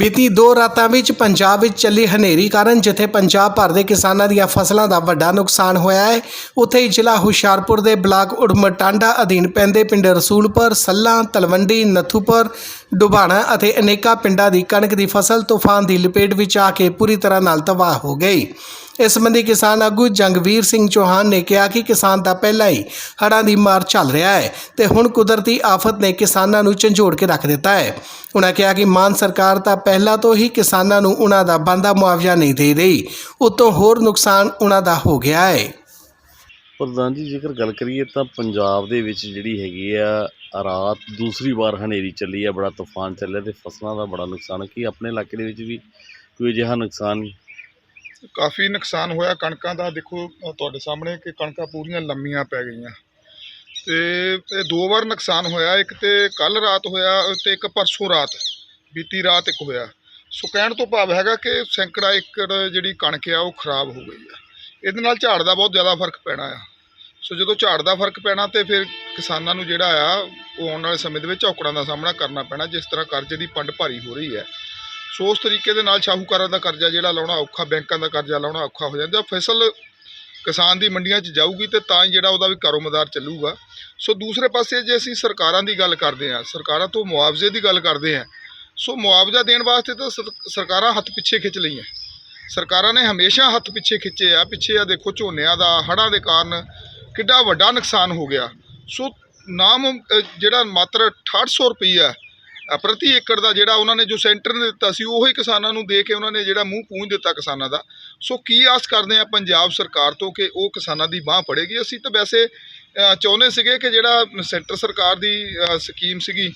ਬੀਤੀ ਦੋ ਰਾਤਾਂ ਵਿੱਚ ਪੰਜਾਬ ਵਿੱਚ ਚੱਲੀ ਹਨੇਰੀ ਕਾਰਨ ਜਿੱਥੇ ਪੰਜਾਬ ਭਰ ਦੇ ਕਿਸਾਨਾਂ ਦੀਆਂ ਫਸਲਾਂ ਦਾ ਵੱਡਾ ਨੁਕਸਾਨ ਹੋਇਆ ਹੈ, ਉੱਥੇ ਹੀ ਜ਼ਿਲ੍ਹਾ ਹੁਸ਼ਿਆਰਪੁਰ ਦੇ ਬਲਾਕ ਉੜਮਟਾਂਡਾ ਅਧੀਨ ਪੈਂਦੇ ਪਿੰਡ ਰਸੂਲਪੁਰ, ਸੱਲਾ, ਤਲਵੰਡੀ, ਨੱਥੂਪੁਰ, ਡੁਬਾਣਾ ਅਤੇ ਅਨੇਕਾਂ ਪਿੰਡਾਂ ਦੀ ਕਣਕ ਦੀ ਫਸਲ, ਤੂਫਾਨ ਦੀ ਲਪੇਟ ਵਿੱਚ ਆ ਕੇ ਪੂਰੀ ਤਰ੍ਹਾਂ ਨਾਲ ਤਬਾਹ ਹੋ ਗਈ। ਇਸ ਸੰਬੰਧੀ ਕਿਸਾਨ ਆਗੂ ਜੰਗਵੀਰ ਸਿੰਘ ਚੌਹਾਨ ਨੇ ਕਿਹਾ ਕਿ ਕਿਸਾਨ ਦਾ ਪਹਿਲਾਂ ਹੀ ਹੜ੍ਹਾਂ ਦੀ ਮਾਰ ਚੱਲ ਰਿਹਾ ਹੈ ਤੇ ਹੁਣ ਕੁਦਰਤੀ ਆਫਤ ਨੇ ਕਿਸਾਨਾਂ ਨੂੰ ਝੰਜੋੜ ਕੇ ਰੱਖ ਦਿੱਤਾ ਹੈ। ਉਹਨਾਂ ਕਿਹਾ ਕਿ ਮਾਨ ਸਰਕਾਰ ਤਾਂ ਪਹਿਲਾਂ ਤੋਂ ਹੀ ਕਿਸਾਨਾਂ ਨੂੰ ਉਹਨਾਂ ਦਾ ਬੰਦਾ ਮੁਆਵਜ਼ਾ ਨਹੀਂ ਦੇ ਰਹੀ, ਉਤੋਂ ਹੋਰ ਨੁਕਸਾਨ ਉਹਨਾਂ ਦਾ ਹੋ ਗਿਆ ਹੈ। ਪ੍ਰਧਾਨ ਜੀ, ਜੇਕਰ ਗੱਲ ਕਰੀਏ ਤਾਂ ਪੰਜਾਬ ਦੇ ਵਿੱਚ ਜਿਹੜੀ ਹੈਗੀ ਆ ਰਾਤ ਦੂਸਰੀ ਵਾਰ ਹਨੇਰੀ ਚੱਲੀ ਆ, ਬੜਾ ਤੂਫਾਨ ਚੱਲਿਆ ਤੇ ਫਸਲਾਂ ਦਾ ਬੜਾ ਨੁਕਸਾਨ, ਕੀ ਆਪਣੇ ਇਲਾਕੇ ਦੇ ਵਿੱਚ ਵੀ ਕੋਈ ਅਜਿਹਾ ਨੁਕਸਾਨ ਕਾਫੀ ਨੁਕਸਾਨ ਹੋਇਆ। ਕਣਕਾਂ ਦਾ ਦੇਖੋ ਤੁਹਾਡੇ ਸਾਹਮਣੇ ਕਿ ਕਣਕਾਂ ਪੂਰੀਆਂ ਲੰਮੀਆਂ ਪੈ ਗਈਆਂ। ਤੇ ਇਹ ਦੋ ਵਾਰ ਨੁਕਸਾਨ ਹੋਇਆ। ਇੱਕ ਤੇ ਕੱਲ ਰਾਤ ਹੋਇਆ ਤੇ ਇੱਕ ਪਰਸੋਂ ਰਾਤ। ਬੀਤੀ ਰਾਤ ਇੱਕ ਹੋਇਆ। ਸੋ ਕਹਿਣ ਤੋਂ ਭਾਵ ਹੈਗਾ ਕਿ ਸੈਂਕੜਾ ਏਕੜ ਜਿਹੜੀ ਕਣਕ ਆ, ਉਹ ਖਰਾਬ ਹੋ ਗਈ ਆ। ਇਹਦੇ ਨਾਲ ਝਾੜ ਦਾ ਬਹੁਤ ਜ਼ਿਆਦਾ ਫ਼ਰਕ ਪੈਣਾ ਆ। ਸੋ ਜਦੋਂ ਝਾੜ ਦਾ ਫ਼ਰਕ ਪੈਣਾ ਤੇ ਫਿਰ ਕਿਸਾਨਾਂ ਨੂੰ ਜਿਹੜਾ ਆ, ਉਹ ਆਉਣ ਵਾਲੇ ਸਮੇਂ ਦੇ ਵਿੱਚ ਔਕੜਾਂ ਦਾ ਸਾਹਮਣਾ ਕਰਨਾ ਪੈਣਾ, ਜਿਸ ਤਰ੍ਹਾਂ ਕਰਜ਼ੇ ਦੀ ਪੰਡ ਭਾਰੀ ਹੋ ਰਹੀ ਹੈ। ਸੋ ਉਸ ਤਰੀਕੇ ਦੇ ਨਾਲ ਸ਼ਾਹੂਕਾਰਾਂ ਦਾ ਕਰਜ਼ਾ ਜਿਹੜਾ ਲਾਉਣਾ ਔਖਾ, ਬੈਂਕਾਂ ਦਾ ਕਰਜ਼ਾ ਲਾਉਣਾ ਔਖਾ ਹੋ ਜਾਂਦਾ, ਫਸਲ ਕਿਸਾਨ ਦੀ ਮੰਡੀਆਂ 'ਚ ਜਾਊਗੀ ਤੇ ਤਾਂ ਹੀ ਜਿਹੜਾ ਉਹਦਾ ਵੀ ਕਾਰੋਬਾਰ ਚੱਲੂਗਾ। ਸੋ ਦੂਸਰੇ ਪਾਸੇ ਜੇ ਅਸੀਂ ਸਰਕਾਰਾਂ ਦੀ ਗੱਲ ਕਰਦੇ ਹਾਂ, ਸਰਕਾਰਾਂ ਤੋਂ ਮੁਆਵਜ਼ੇ ਦੀ ਗੱਲ ਕਰਦੇ ਹਾਂ, ਸੋ ਮੁਆਵਜ਼ਾ ਦੇਣ ਵਾਸਤੇ ਤਾਂ ਸਰ- ਸਰਕਾਰਾਂ ਹੱਥ ਪਿੱਛੇ ਖਿੱਚ ਲਈਆਂ। ਸਰਕਾਰਾਂ ਨੇ ਹਮੇਸ਼ਾ ਹੱਥ ਪਿੱਛੇ ਖਿੱਚੇ ਆ, ਪਿੱਛੇ ਆ ਦੇਖੋ ਝੋਨਿਆਂ ਦਾ, ਹੜ੍ਹਾਂ ਦੇ ਕਾਰਨ ਕਿੱਡਾ ਵੱਡਾ ਨੁਕਸਾਨ ਹੋ ਗਿਆ। ਸੋ ਨਾਮ ਜਿਹੜਾ ਮਾਤਰ 6800 ਰੁਪਈਆ ਪ੍ਰਤੀ ਏਕੜ ਦਾ ਜਿਹੜਾ ਉਹਨਾਂ ਨੇ ਜੋ ਸੈਂਟਰ ਨੇ ਦਿੱਤਾ ਸੀ, ਉਹੀ ਕਿਸਾਨਾਂ ਨੂੰ ਦੇ ਕੇ ਉਹਨਾਂ ਨੇ ਜਿਹੜਾ ਮੂੰਹ ਪੂੰਝ ਦਿੱਤਾ ਕਿਸਾਨਾਂ ਦਾ। ਸੋ ਕੀ ਆਸ ਕਰਦੇ ਆ ਪੰਜਾਬ ਸਰਕਾਰ ਤੋਂ ਕਿ ਉਹ ਕਿਸਾਨਾਂ ਦੀ ਬਾਹ ਫੜੇਗੀ? ਅਸੀਂ ਤਾਂ ਵੈਸੇ ਚਾਹੁੰਦੇ ਸੀਗੇ ਕਿ ਜਿਹੜਾ ਸੈਂਟਰ ਸਰਕਾਰ ਦੀ ਸਕੀਮ ਸੀਗੀ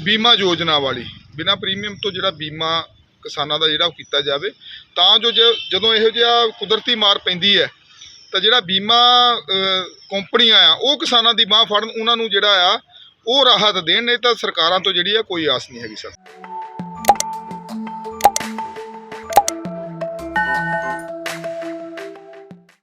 ਬੀਮਾ ਯੋਜਨਾ ਵਾਲੀ, ਬਿਨਾ ਪ੍ਰੀਮੀਅਮ ਤੋਂ ਜਿਹੜਾ ਬੀਮਾ ਕਿਸਾਨਾਂ ਦਾ ਜਿਹੜਾ ਉਹ ਕੀਤਾ ਜਾਵੇ, ਤਾਂ ਜੋ ਜ- ਜਦੋਂ ਇਹੋ ਜਿਹਾ ਕੁਦਰਤੀ ਮਾਰ ਪੈਂਦੀ ਹੈ, ਤਾਂ ਜਿਹੜਾ ਬੀਮਾ ਕੰਪਨੀਆਂ ਆ, ਉਹ ਕਿਸਾਨਾਂ ਦੀ ਬਾਹ ਫੜਨ, ਉਹਨਾਂ ਨੂੰ ਜਿਹੜਾ ਆ ਉਹ ਰਾਹਤ ਦੇਣ ਨਹੀਂ ਤਾਂ ਸਰਕਾਰਾਂ ਤੋਂ ਜਿਹੜੀ ਹੈ ਕੋਈ ਆਸ ਨਹੀਂ ਹੈਗੀ ਸਰ।